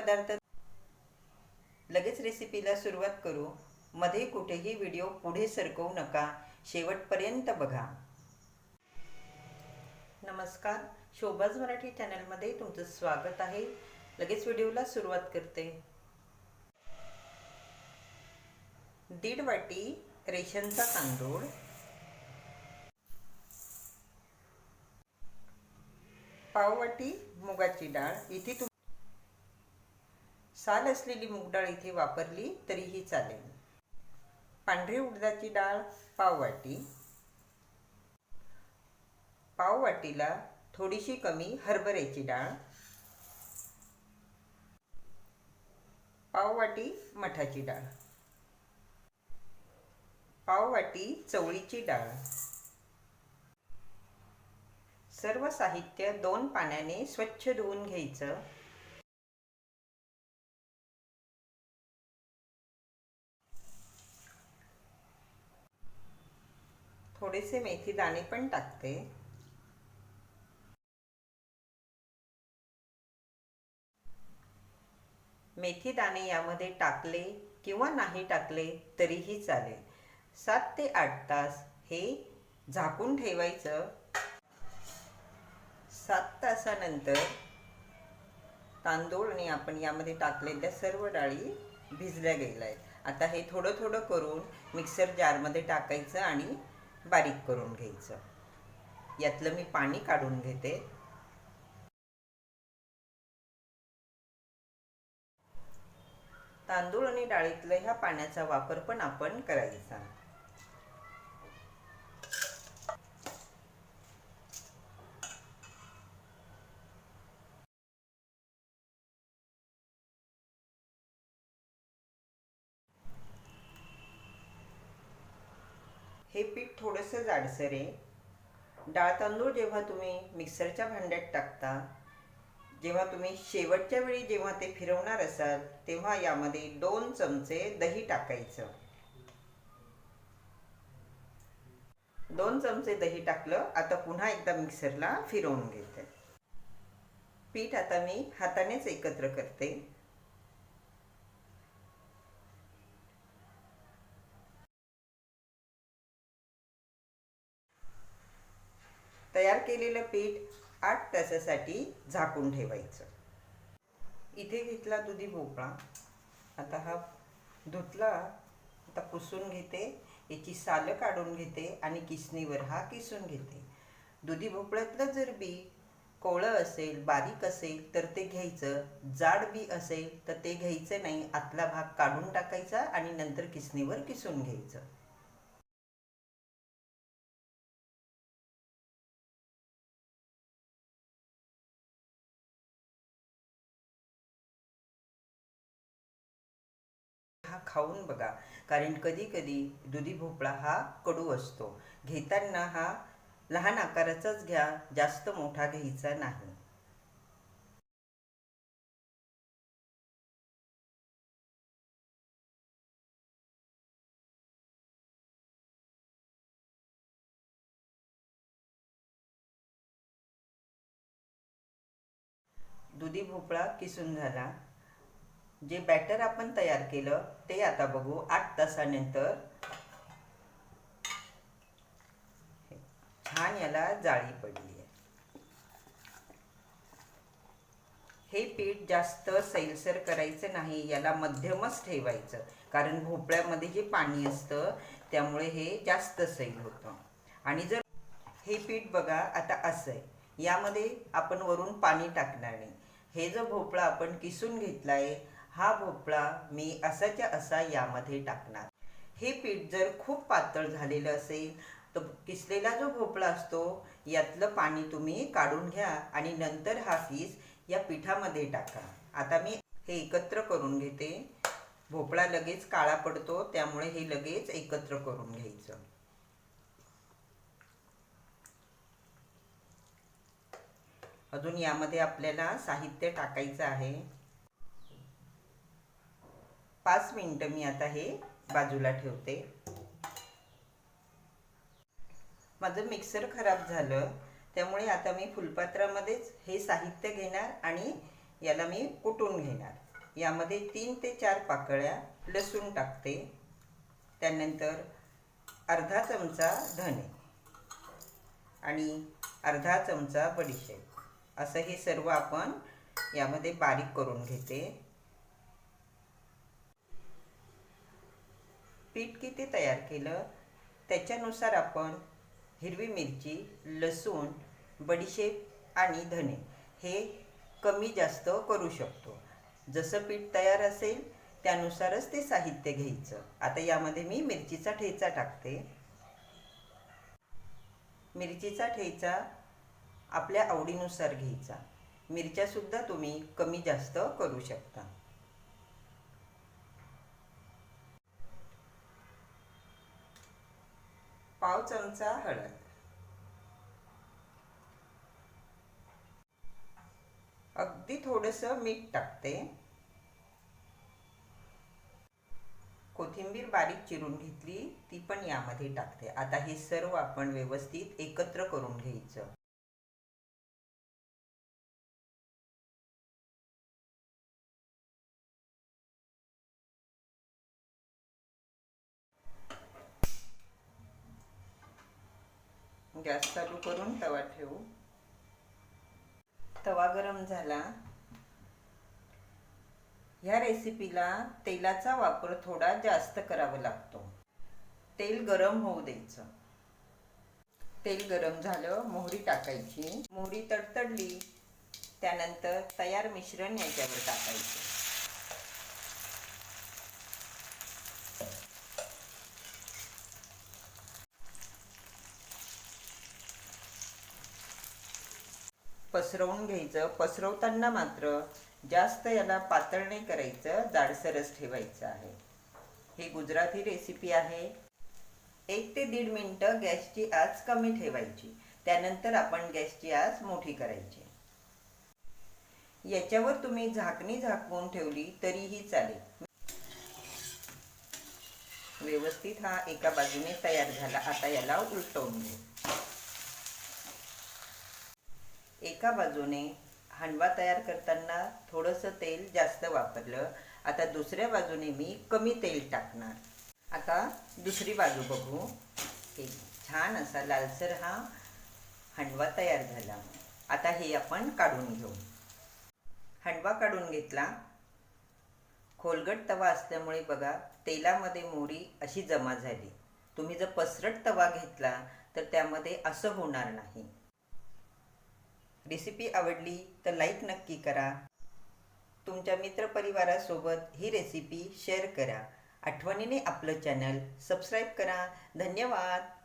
पदार्थ. लगेच रेसिपीला सुरुवात करू. मध्ये कुठेही व्हिडिओ पुढे सरकवू नका. शेवटपर्यंत बघा. नमस्कार. शोभाज मराठी चॅनलमध्ये तुमचं स्वागत आहे. लगेच व्हिडिओला सुरुवात करते. दीड वाटी रेशनचा तांदूळ. पाव वाटी मुगाची डाळ. इथे तुम्ही साल असलेली मूग डाळ इथे वापरली तरीही चालेल. पांढरी उडदाची डाळ पाव वाटी थोडीशी कमी हरभऱ्याची डाळ. पाव वाटी मठाची डाळ. पाव वाटी चवळीची डाळ. सर्व साहित्य दोन पाण्याने स्वच्छ धुवून घ्यायचं. थोडेसे मेथी दाणे पण टाकते. मेथी दाणे यामध्ये टाकले किंवा नाही टाकले तरीही चालेल. सात ते आठ तास हे झाकून ठेवायचं. सात तासानंतर तांदूळ आणि आपण यामध्ये टाकलेल्या सर्व डाळी भिजल्या गेल्या आहेत. आता हे थोडं थोडं करून मिक्सर जारमध्ये टाकायचं आणि बारीक करून घ्यायचं. यातलं मी पाणी काढून घेते. तांदूळ आणि डाळीतलं ह्या पाण्याचा वापर पण आपण करायचा. हे पीठ थोडंसं जाडसर आहे. डाळ तांदूळ जेव्हा तुम्ही मिक्सरच्या भांड्यात टाकता जेव्हा तुम्ही शेवटच्या वेळी जेव्हा ते फिरवणार असाल तेव्हा यामध्ये दोन चमचे दही टाकायचं. दोन चमचे दही टाकलं आता पुन्हा एकदा मिक्सरला फिरवून घेते. पीठ आता मी हातानेच एकत्र करते. तयार केलेलं पीठ आठ तासासाठी झाकून ठेवायचं. इथे घेतला दुधी भोपळा. आता हा धुतला आता पुसून घेते. याची सालं काढून घेते आणि किसणीवर हा किसून घेते. दुधी भोपळ्यातलं जर बी कोवळं असेल बारीक असेल तर ते घ्यायचं. जाड बी असेल तर ते घ्यायचं नाही. आतला भाग काढून टाकायचा आणि नंतर किसणीवर किसून घ्यायचं. हा खाऊन बघा. कारण कधी कधी दुधी भोपळा हा कडू असतो. घेताना हा लहान आकाराचाच घ्या जास्त मोठा घ्यायचा नाही. दुधी भोपळा किसून झाला. जे बॅटर आपण तयार केलं ते आता बघू आठ तासानंतर. छान याला जाळी पडली आहे. हे पीठ जास्त सैलसर करायचं नाही याला मध्यमच ठेवायचं. कारण भोपळ्यामध्ये जे पाणी असतं त्यामुळे हे जास्त सैल होतं. आणि जर हे पीठ बघा आता असं आहे. यामध्ये आपण वरून पाणी टाकणार नाही. हे जो भोपळा आपण किसून घेतला आहे हा भोपळा मी असाच्या असा यामध्ये टाकणार. हे पीठ जर खूप पातळ झालेलं असेल तर किसलेला जो भोपळा असतो यातलं पाणी तुम्ही काढून घ्या आणि नंतर हा फीस या पिठामध्ये टाका. आता मी हे एकत्र करून घेते. भोपळा लगेच काळा पडतो त्यामुळे हे लगेच एकत्र करून घ्यायचं. अजून यामध्ये आपल्याला साहित्य टाकायचं आहे. पाच मिनटं मी आता हे बाजूला ठेवते. माझं मिक्सर खराब झालं त्यामुळे आता मी फुलपात्रामध्येच हे साहित्य घेणार आणि याला मी कुटून घेणार. यामध्ये तीन ते चार पाकळ्या लसूण टाकते. त्यानंतर अर्धा चमचा धने आणि अर्धा चमचा बडीशेप. असं हे सर्व आपण यामध्ये बारीक करून घेते. पीठ किती तयार केलं? त्याच्यानुसार आपण हिरवी मिरची लसूण बडीशेप आणि धने हे कमी जास्त करू शकतो. जसं पीठ तयार असेल त्यानुसारच ते साहित्य घ्यायचं. आता यामध्ये मी मिरचीचा ठेचा टाकते. मिरचीचा ठेचा आपल्या आवडीनुसार घ्यायचा. मिरच्यासुद्धा तुम्ही कमी जास्त करू शकता पाव चमचा. हळद. अगदी थोडस मीठ टाकते. कोथिंबीर बारीक चिरून घेतली ती पण यामध्ये टाकते. आता हे सर्व आपण व्यवस्थित एकत्र करून घ्यायचं. गॅस चालू करून तवा ठेवू. तवा गरम झाला. ह्या रेसिपीला तेलाचा वापर थोडा जास्त करावा लागतो. तेल गरम होऊ द्यायचं. तेल गरम झालं मोहरी टाकायची. मोहरी तडतडली त्यानंतर तयार मिश्रण याच्यावर टाकायचं. पसरवून घ्यायचं. पसरवताना मात्र जास्त याला पातळ नाही करायचं जाडसरच ठेवायचं आहे. ही गुजराती रेसिपी आहे. एक ते दीड मिनटं गॅसची आच कमी ठेवायची. त्यानंतर आपण गॅसची आच मोठी करायची. याच्यावर तुम्ही झाकणी झाकवून ठेवली तरीही चालेल. व्यवस्थित हा एका बाजूने तयार झाला. आता याला उलटवून घेऊ एका बाजूने हंडवा तयार करताना थोडंसं तेल जास्त वापरलं. आता दुसऱ्या बाजूने मी कमी तेल टाकणार. आता दुसरी बाजू बघू. एक छान असा लालसर हा हंडवा तयार झाला. आता हे आपण काढून घेऊ. हांडवा काढून घेतला. खोलगट तवा असल्यामुळे बघा तेलामध्ये मोरी अशी जमा झाली. तुम्ही जर पसरट तवा घेतला तर त्यामध्ये असं होणार नाही. रेसिपी आवडली तर लाईक नक्की करा. तुमच्या मित्रपरिवारासोबत ही रेसिपी शेअर करा. आठवणीने आपलं चॅनल सबस्क्राईब करा. धन्यवाद.